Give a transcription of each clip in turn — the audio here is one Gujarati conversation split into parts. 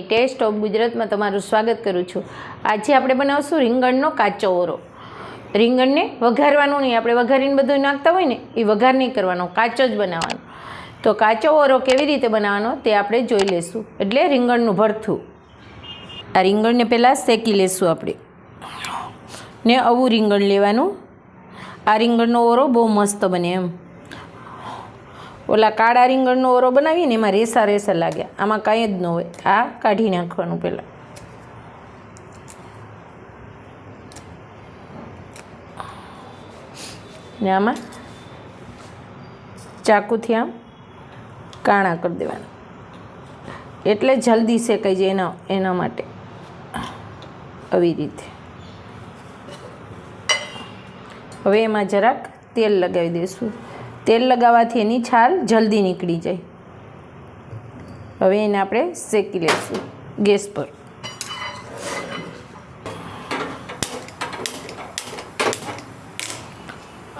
ટેસ્ટ ઓફ ગુજરાતમાં તમારું સ્વાગત કરું છું. આજે આપણે બનાવશું રીંગણનો કાચો ઓરો. રીંગણને વઘારવાનું નહીં, આપણે વઘારીને બધું નાખતા હોય ને, એ વઘાર નહીં કરવાનો, કાચો જ બનાવવાનો. તો કાચો ઓરો કેવી રીતે બનાવવાનો તે આપણે જોઈ લઈશું. એટલે રીંગણનું ભરથું. આ રીંગણને પહેલાં શેકી લેશું આપણે. ને આવું રીંગણ લેવાનું. આ રીંગણનો ઓરો બહુ મસ્ત બને એમ. ઓલા કાળા રીંગણનો ઓરો બનાવીએ ને એમાં રેસા રેસા લાગ્યા. આમાં કાંઈ જ ન હોય. આ કાઢી નાખવાનું પહેલાં. ને આમાં ચાકુથી આમ કાણા કરી દેવાના. એટલે જલ્દી શેકાઈ જાય એના એના માટે. આવી રીતે. હવે એમાં જરાક તેલ લગાવી દઈશું તેલ લગાવવાથી એની છાલ જલ્દી નીકળી જાય. હવે એને આપણે શેકી લઈશું ગેસ પર.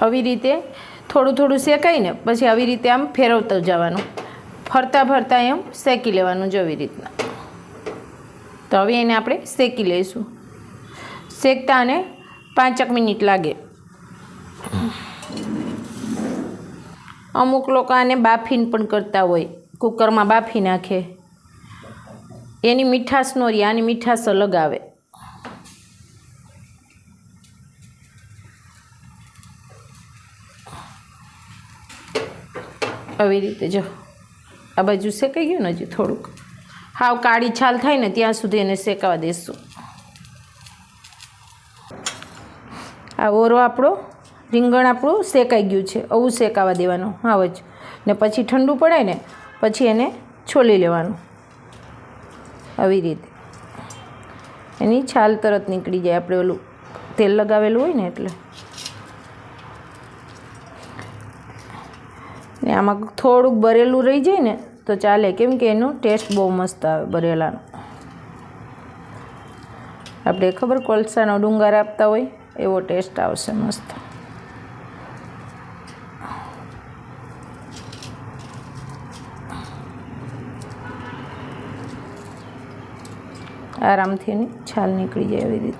આવી રીતે થોડું થોડું શેકાઈને પછી આવી રીતે આમ ફેરવતું જવાનું. ફરતા ફરતા એમ શેકી લેવાનું જ આવી રીતના. તો હવે એને આપણે શેકી લઈશું. શેકતા અને પાંચક મિનિટ લાગે. અમુક લોકો આને બાફીને પણ કરતા હોય. કુકરમાં બાફી નાખે. એની મીઠાશ નો રહી, આની મીઠાશ અલગ આવે. આવી રીતે જો. આ બાજુ શેકાઈ ગયું ને હજી થોડુંક? હાવ કાળી છાલ થાય ને ત્યાં સુધી એને શેકાવા દેશું. આ ઓરો આપણો રીંગણ આપણું શેકાઈ ગયું છે, આવું શેકાવા દેવાનું હાવ જ ને પછી ઠંડુ પડે ને, પછી એને છોલી લેવાનું. આવી રીતે. એની છાલ તરત નીકળી જાય, આપણે ઓલું તેલ લગાવેલું હોય ને એટલે. ને આમાં થોડુંક બરેલું રહી જાય ને, તો ચાલે. કેમ કે એનો ટેસ્ટ બહુ મસ્ત આવે બરેલાનો. આપણે ખબર કોલસાનો ડુંગર આપતા હોય, એવો ટેસ્ટ આવશે મસ્ત. આરામથી એની છાલ નીકળી જાય એવી રીતે.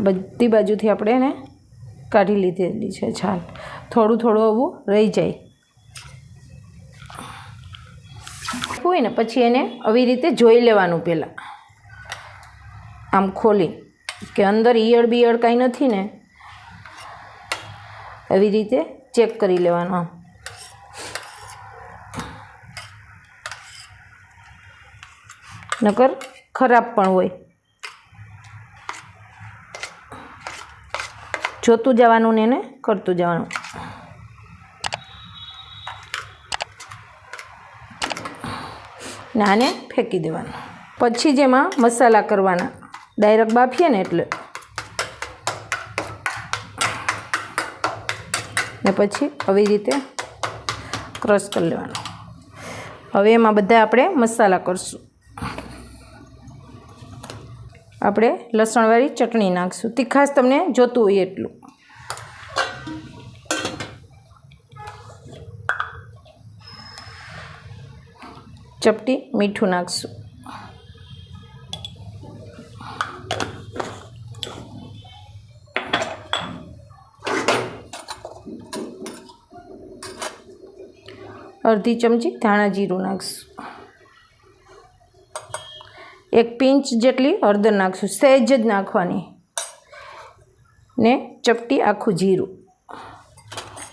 બધી બાજુથી આપણે એને કાઢી લીધેલી છે છાલ. થોડું થોડું આવું રહી જાય. હોય ને, પછી એને આવી રીતે જોઈ લેવાનું પહેલાં. આમ ખોલી કે અંદર ઈયળ બિયળ કાંઈ નથી ને, આવી રીતે ચેક કરી લેવાનું આમ. નકર ખરાબ પણ હોય. જોતું જવાનું ને એને, કરતું જવાનું. ને આને ફેંકી દેવાનું. પછી જેમાં મસાલા કરવાના. ડાયરેક્ટ બાફીએ ને એટલે. ને પછી આવી રીતે ક્રશ કરી લેવાનું. હવે એમાં બધા આપણે મસાલા કરશું. આપણે લસણવાળી ચટણી નાખશું. તીખાશ તમને જોતું હોય એટલું. ચપટી મીઠું નાખશું. અડધી ચમચી ધાણા જીરું નાખશું. એક પિંચ જેટલી હળદર નાખશું, સહેજ જ નાખવાની. ને ચપટી આખું જીરું.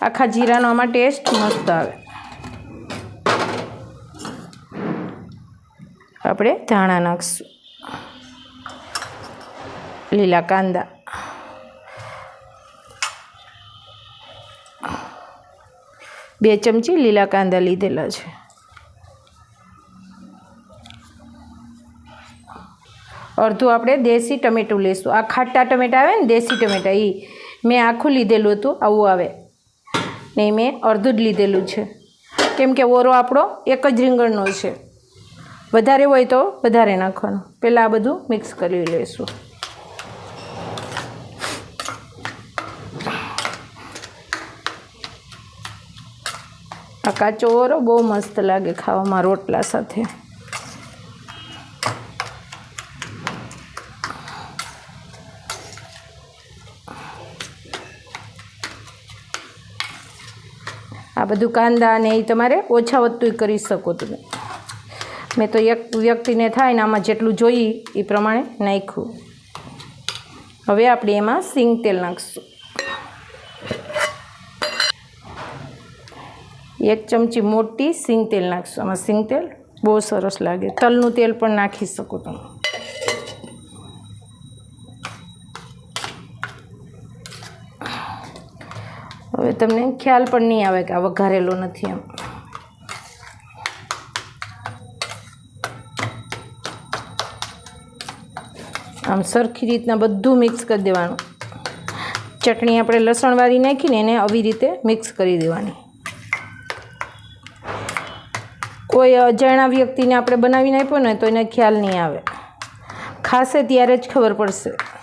આખા જીરાનો આમાં ટેસ્ટ મસ્ત આવે. આપણે ધાણા નાખીશું. લીલા કાંદા. બે ચમચી લીલા કાંદા લીધેલા છે. અડધું આપણે દેશી ટમેટું લઈશું આ ખાટા ટમેટા આવે ને દેશી ટમેટા એ મેં આખું લીધેલું હતું, આવું આવે. ને મેં અડધું જ લીધેલું છે. કેમ કે ઓરો આપણો એક જ રીંગણનો છે. વધારે હોય તો વધારે નાખવાનું. પહેલાં આ બધું મિક્સ કરી લઈશું. આ કાચો ઓરો બહુ મસ્ત લાગે ખાવામાં રોટલા સાથે. આ બધું કાંદા અને એ તમારે ઓછા વધતું કરી શકો તમે. મેં તો એક વ્યક્તિને થાય ને આમાં જેટલું જોઈ એ પ્રમાણે નાખ્યું. હવે આપણે એમાં સિંગ તેલ નાખીશું. એક ચમચી મોટી સિંગ તેલ નાખશું. આમાં સિંગ તેલ બહુ સરસ લાગે. તલનું તેલ પણ નાખી શકો તમે. હવે તમને ખ્યાલ પણ નહીં આવે કે આ વઘારેલો નથી એમ. આમ સરખી રીતના બધું મિક્સ કરી દેવાનું. ચટણી આપણે લસણવાળી નાખીને એને આવી રીતે મિક્સ કરી દેવાની. કોઈ અજાણ્યા વ્યક્તિને આપણે બનાવીને આપ્યો ને તો એને ખ્યાલ નહીં આવે. ખાશે ત્યારે જ ખબર પડશે.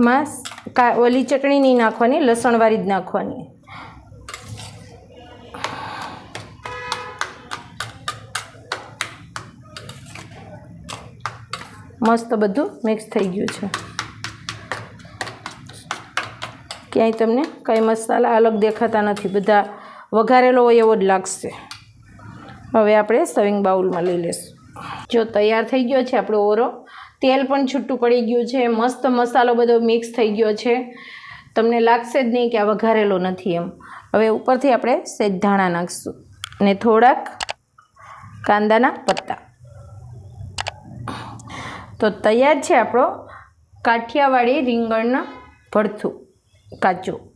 આમાં ઓલી ચટણી નહીં નાખવાની લસણવાળી જ નાખવાની. મસ્ત બધું મિક્સ થઈ ગયું છે. ક્યાંય તમને કંઈ મસાલા અલગ દેખાતા નથી, બધા વઘારેલો હોય એવો જ લાગશે. હવે આપણે સવિંગ બાઉલમાં લઈ લઈશું જો તૈયાર થઈ ગયો છે આપણો ઓરો તેલ પણ છૂટું પડી ગયું છે. મસ્ત મસાલો બધો મિક્સ થઈ ગયો છે. તમને લાગશે જ નહીં કે આ વઘારેલો નથી એમ. હવે ઉપરથી આપણે સેજ ધાણા નાખીશું અને થોડાક કાંદાના પત્તા. તો તૈયાર છે આપણો કાઠિયાવાડી રીંગણના ભરથું કાચું.